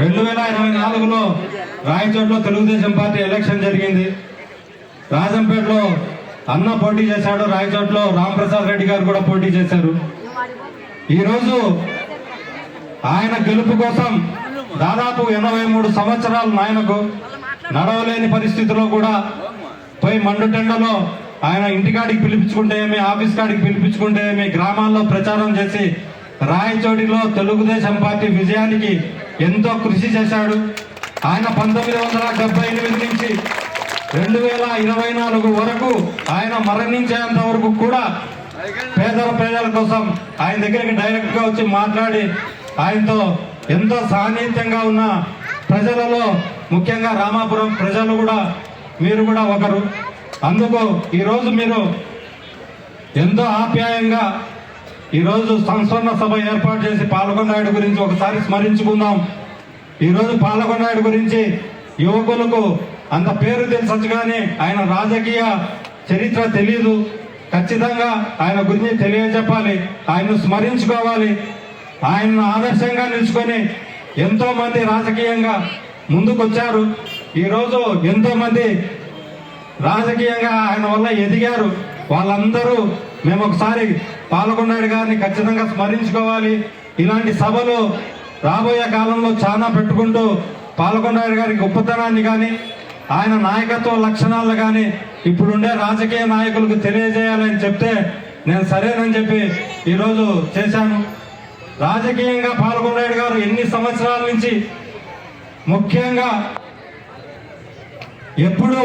రెండు వేల ఇరవై నాలుగులో రాయచోట్లో తెలుగుదేశం పార్టీ ఎలక్షన్ జరిగింది. రాజంపేటలో అన్న పోటీ చేశాడు. రాయచోట్లో రాంప్రసాద్ రెడ్డి గారు కూడా పోటీ చేశారు. ఈరోజు ఆయన గెలుపు కోసం దాదాపు ఎనభై మూడు సంవత్సరాలు ఆయనకు నడవలేని పరిస్థితిలో కూడా పోయి మండుటెండలో ఆయన ఇంటికాడికి పిలిపించుకుంటే ఏమి ఆఫీస్ కాడికి పిలిపించుకుంటే ఏమి గ్రామాల్లో ప్రచారం చేసి రాయచోటిలో తెలుగుదేశం పార్టీ విజయానికి ఎంతో కృషి చేశాడు. ఆయన పంతొమ్మిది వందల డెబ్బై ఎనిమిది నుంచి రెండు వేల ఇరవై నాలుగు వరకు ఆయన మరణించేంత వరకు కూడా పేదల ప్రజల కోసం ఆయన దగ్గరికి డైరెక్ట్గా వచ్చి మాట్లాడి ఆయనతో ఎంతో సాన్నిహిత్యంగా ఉన్న ప్రజలలో ముఖ్యంగా రామాపురం ప్రజలు కూడా మీరు కూడా ఒకరు. అందుకు ఈరోజు మీరు ఎంతో ఆప్యాయంగా ఈరోజు సంస్మరణ సభ ఏర్పాటు చేసి పాల్గొన్నాయుడు గురించి ఒకసారి స్మరించుకుందాం. ఈరోజు పాల్గొన్నాయుడు గురించి యువకులకు అంత పేరు తెలుసొచ్చు కానీ ఆయన రాజకీయ చరిత్ర తెలియదు ఖచ్చితంగా ఆయన గురించి తెలియజెప్పాలి. ఆయన్ను స్మరించుకోవాలి. ఆయన్ను ఆదర్శంగా నిలుచుకొని ఎంతో మంది రాజకీయంగా ముందుకొచ్చారు. ఈరోజు ఎంతో మంది రాజకీయంగా ఆయన వల్ల ఎదిగారు. వాళ్ళందరూ మేము ఒకసారి పాల్గొన్నాడు గారిని ఖచ్చితంగా స్మరించుకోవాలి. ఇలాంటి సభలు రాబోయే కాలంలో చాలా పెట్టుకుంటూ పాల్గొన్నాడు గారి గొప్పతనాన్ని కానీ ఆయన నాయకత్వ లక్షణాలు కానీ ఇప్పుడుండే రాజకీయ నాయకులకు తెలియజేయాలని చెప్తే నేను సరేనని చెప్పి ఈరోజు చేశాను. రాజకీయంగా పాల్గొన్నాడు గారు ఎన్ని సంవత్సరాల నుంచి ముఖ్యంగా ఎప్పుడూ